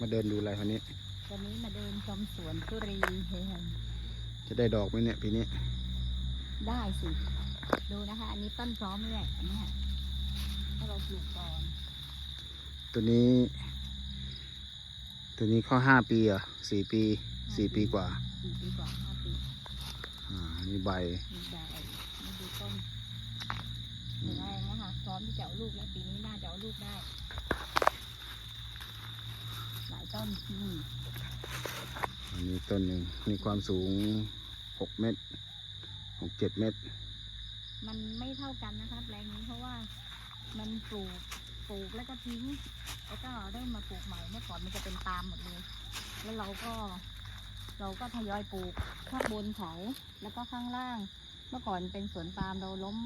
มาเดินดูอะไรคนนี้ วันนี้มาเดินชมสวนทุเรียนเฮ้ยจะได้ดอกไหมเนี่ยปีนี้ ได้สิ ดูนะคะ อันนี้ต้นพร้อมเลยอันเนี้ยถ้าเราปลูกก่อน ตัวนี้ ตัวนี้เข้าห้าปีเหรอะสี่ปีสี่ปีกว่าสี่ปีกว่าห้าปี อ่านี่ใบมีใบมาดูต้นแข็งแรงนะคะพร้อมที่จะเอาลูกแล้วปีนี้น่าจะเอาลูกได้หลาย ต้นอืมอันนี้ต้นหนึ่งมีความสูงหกเมตรหกเจ็ดเมตร มันไม่เท่ากันนะคะแปลงนี้เพราะว่ามันปลูกปลูกแล้วก็ทิ้งแล้วก็เริ่มมาปลูกใหม่เมื่อก่อนมันจะเป็นตามหมดเลย แล้วเราก็ เราก็ทยอยปลูกข้างบนเขาแล้วก็ข้างล่าง เมื่อก่อนเป็นสวนปาล์มเราล้ม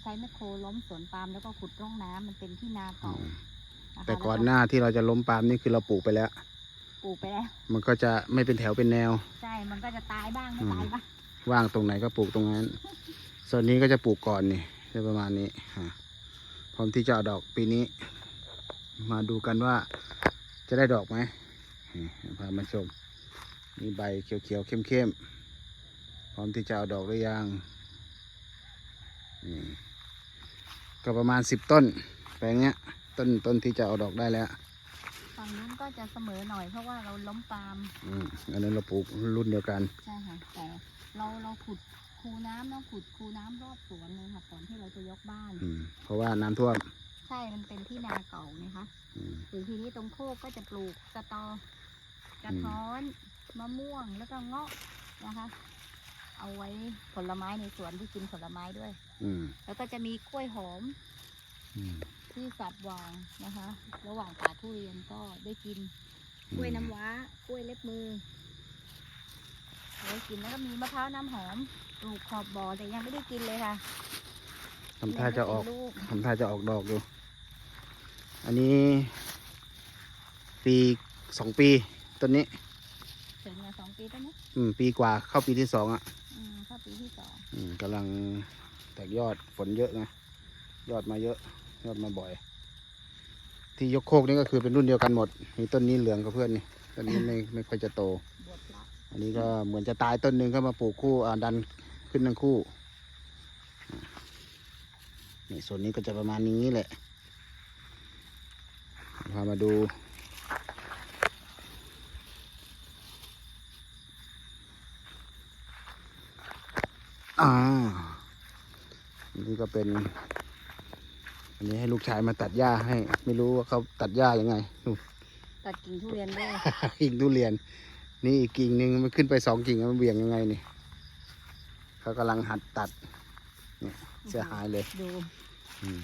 ใช้แมคโครล้มสวนปาล์มแล้วก็ขุดร่องน้ำมันเป็นที่นาเก่านะคะแต่ก่อนหแล้วน้าที่เราจะล้มปาล์มนี่คือเราปลูกไปแล้ว ปลูกไปแล้วมันก็จะไม่เป็นแถวเป็นแนว ใช่ มันก็จะตายบ้างไม่ตายบ้างว่างตรงไหนก็ปลูกตรงนั้น ส่วนนี้ก็จะปลูกก่อนนี่จะประมาณนี้ฮะพร้อมที่จะเอาดอกปีนี้ มาดูกันว่าจะได้ดอกไหมนี่พามาชมมีใบเขียวๆเข้มๆพร้อมที่จะเอาดอกหรือยังนี่ก็ประมาณสิบต้นแปลงเนี้ย ต้นต้นที่จะเอาดอกได้แล้ว ฝั่งนู้นก็จะเสมอหน่อยเพราะว่าเราล้มปาล์มอืมอันนั้นเราปลูกรุ่นเดียวกัน ใช่ค่ะ แต่เราเราขุดคูน้ำเราขุดคูน้ำรอบสวนเลยค่ะก่อนที่เราจะยกบ้าน อืมเพราะว่าน้ำท่วมใช่ มันเป็นที่นาเก่าไงคะ อืม หรือทีนี้ตรงโคกก็จะปลูกสตอ กระท้อน มะม่วงแล้วก็เงาะนะคะ เอาไว้ผลไม้ในสวนที่กินผลไม้ด้วย อืมแล้วก็จะมีกล้วยหอม อืม ที่สับวางนะคะ ระหว่างป่าทุเรียนก็ได้กินกล้วยน้ำว้ากล้วยเล็บมือเอาไว้กินแล้วก็มีมะพร้าวน้ำหอมปลูกขอบบ่อแต่ยังไม่ได้กินเลยค่ะทำท่าจะออกยังไม่เป็นลูกทำท่าจะออกดอกอยู่อันนี้ ปีสองปีต้นนี้ถึงมาสองปีแล้วนะอืมปีกว่าเข้าปีที่สองอะอืมเข้าปีที่สองอืมกำลังแตกยอดฝนเยอะไงยอดมาเยอะ ยอดมาบ่อย ที่ยกโคกนี่ก็คือเป็นรุ่นเดียวกันหมดมีต้นนี้เหลืองกับเพื่อนนี่ต้นนี้ไม่ไม่ค่อยจะโต อันนี้ก็เหมือนจะตายต้นหนึ่งก็มาปลูกคู่อ่าดันขึ้นทั้งคู่นี่ส่วนนี้ก็จะประมาณนี้แหละพามาดูอ่าอันนี้ก็เป็น อันนี้ให้ลูกชายมาตัดหญ้าให้ ไม่รู้ว่าเขาตัดหญ้ายังไงนู่นตัดกิ่งทุเรียนด้วยกิ่งทุเรียน นี่อีกกิ่งหนึ่งมันขึ้นไปสองกิ่งมันเบี่ยงยังไงนี่เขากำลังหัดตัดเนี่ยเสียหายเลยดูอืม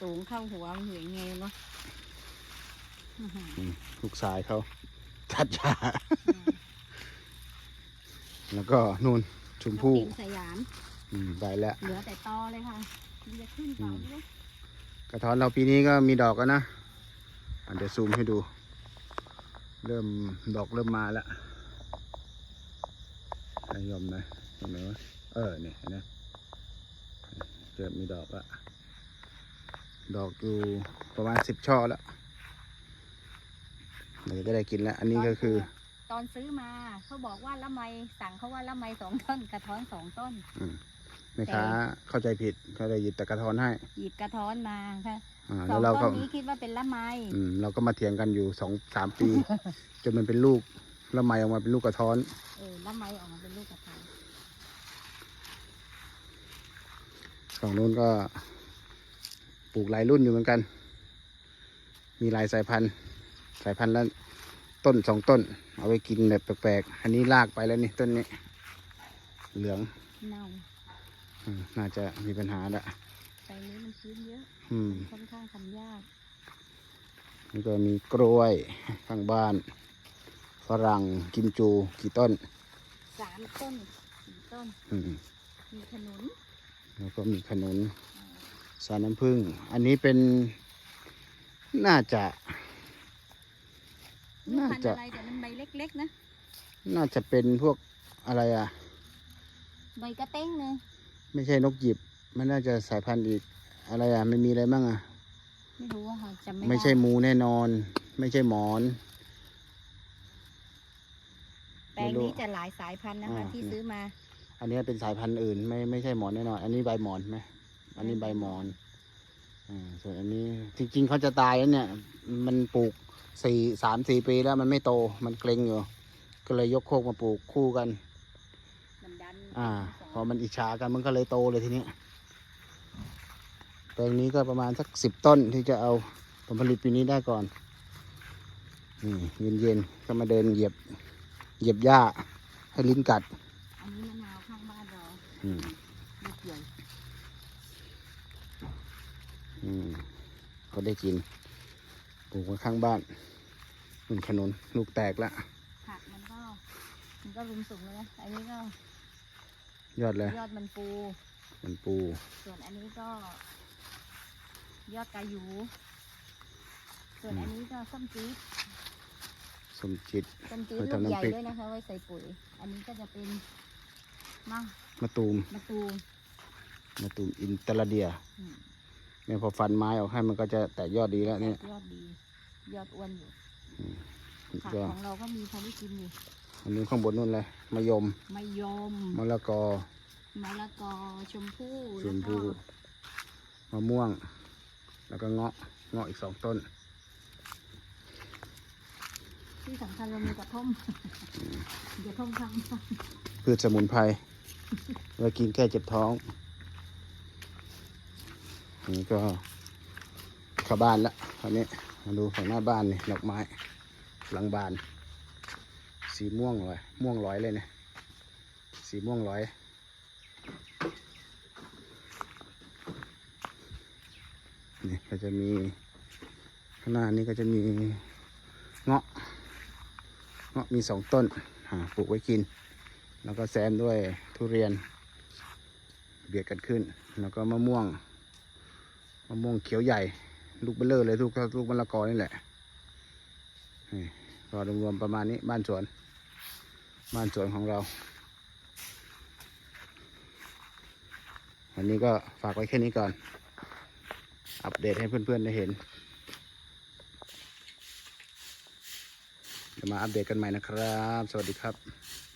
สูงเข้าหัวมันเหวี่ยงไงเนาะอื้อหือลูกชายเขาตัดหญ้าแล้วก็นู่นชมพู่กิ่งสยาม อืมไปแล้ว เหลือแต่ตอเลยค่ะมันจะขึ้นเปล่าไม่รู้ กระท้อนเราปีนี้ก็มีดอกแล้วนะอะเดี๋ยวซูมให้ดู เริ่มดอกเริ่มมาแล้วให้ยอมหนะเห็นไหมวะเออเนี่ยเห็นไหมเริ่มมีดอกละดอกอยู่ประมาณสิบช่อแล้วเดี๋ยวก็ได้กินแล้ว อันนี้ก็คือ ตอนซื้อมาเขาบอกว่าละไมสั่งเขาว่าละไมสองต้น กระท้อนสองต้นอืม แม่ค้าเข้าใจผิดเขาเลยหยิบแต่กระท้อนให้ หยิบกระท้อนมาค่ะอ่าสแล้อวงเราต้ก็นนี้คิดว่าเป็นละไมอืมเราก็มาเถียงกันอยู่สองสามปี จนมันเป็นลูกแล้วใหม่ออกมาเป็นลูกกระท้อน เออละไมออกมาเป็นลูกกระท้อนฝั่งนู้นก็ปลูกหลายรุ่นอยู่เหมือนกัน มีหลายสายพันธุ์ สายพันธุ์ละต้นสองต้น เอาไว้กินแบบแปลกๆ อันนี้ลากไปแล้วนี่ต้นนี้ เหลืองเน่าอืม น่าจะมีปัญหาละแต่นี้มันชื้นเยอะอืมค่อนข้างทำยากนี่ก็มีกล้วยข้างบ้าน ฝรั่งกิมจูกี่ต้นสามต้นสี่ต้น อืมมีขนุนแล้วก็มีขนุนสารน้ำผึ้งอันนี้เป็นน่าจะลูกน่าพันธุ์จะอะไรแต่มันใบเล็กๆนะ น่าจะเป็นพวกอะไรอะ ใบกระเต้งเนอะ ไม่ใช่นกหยิบ มันน่าจะสายพันธุ์อีก อะไรอะไม่มีอะไรบ้างอะ ไม่รู้ว่าค่ะจำไม่ไม่ได้ใช่หมูแน่นอน ไม่ใช่หมอน แปลงนี้จะหลายสายพันธุ์นะคะอ่า ที่ซื้อมาอันนี้เป็นสายพันธุ์อื่น ไม่ไม่ใช่หมอนแน่นอน อันนี้ใบหมอนไหมอันนี้ใบหมอนอ่าส่วนอันนี้จริงๆเขาจะตายแล้วเนี่ย มันปลูกสี่สามสี่ปีแล้วมันไม่โต มันเกร็งอยู่ ก็เลยยกโคกมาปลูกคู่กันมันดันอ่าสงพ อมันอิจฉากันมันก็เลยโตเลยทีนี้แปลงนี้ก็ประมาณสักสิบต้นที่จะเอาผลผลิตปีนี้ได้ก่อนนี่เย็นๆก็มาเดินเหยียบเหยียบหญ้าให้ลิ้นกัด อันนี้มะนาวข้างบ้านเราอืมลูกใหญ่อืมก็ได้กินปลูกไว้ข้างบ้านหนึ่งขนุนลูกแตกแล้วผักมันก็มันก็รุมสูงเลยนะอันนี้ก็ ยอดเลยยอดมันปู มันปู ส่วนอันนี้ก็ ยอดกายูส่วนอันนี้ก็ส้มจี๊ดสมจิต ส้มจี๊ดไว้ลูกทำน้ำใหญ่พริก ด้วยนะคะ ไว้ใส่ปุ๋ย อันนี้ก็จะเป็นมะมะตูม มะตูมมะตูมอินตราเดียอืมเนี่ยพอฟันไม้ออกให้มันก็จะแตกยอดดีแล้วเนี่ยยอดดี ยอดอ้วนอยู่ ผักก็ของเราก็มีพอได้กินอยู่ อันนี้ข้างบนนู่นเลยมะยมมะยมมะละกอมะละกอชมพู่ชมพูแล้วก็มะม่วง แล้วก็เงาะเงาะอีกสองต้น ที่สำคัญเรามีกระท่อมกระท่อมข้างบ้านพืชสมุนไพรไว้กินแก้เจ็บท้องอันนี้ก็เข้าบ้านละคราวนี้มาดูฝั่งหน้าบ้านนี่ดอกไม้หลังบาน สีม่วงเลย ม่วงร้อยเลยเนี่ยสีม่วงร้อย นี่ก็จะมีข้างหน้านี้ก็จะมีเงาะ เงาะมีสองต้นอ่าปลูกไว้กิน แล้วก็แซมด้วยทุเรียน เบียดกันขึ้น แล้วก็มะม่วง มะม่วงเขียวใหญ่ ลูกเบลเลอร์เลยลูกลูกมะละกอนี่แหละก็รวมๆประมาณนี้บ้านสวน บ้านสวนของเรา วันนี้ก็ฝากไว้แค่นี้ก่อน อัปเดตให้เพื่อนๆได้เห็นจะมาอัปเดตกันใหม่นะครับ สวัสดีครับ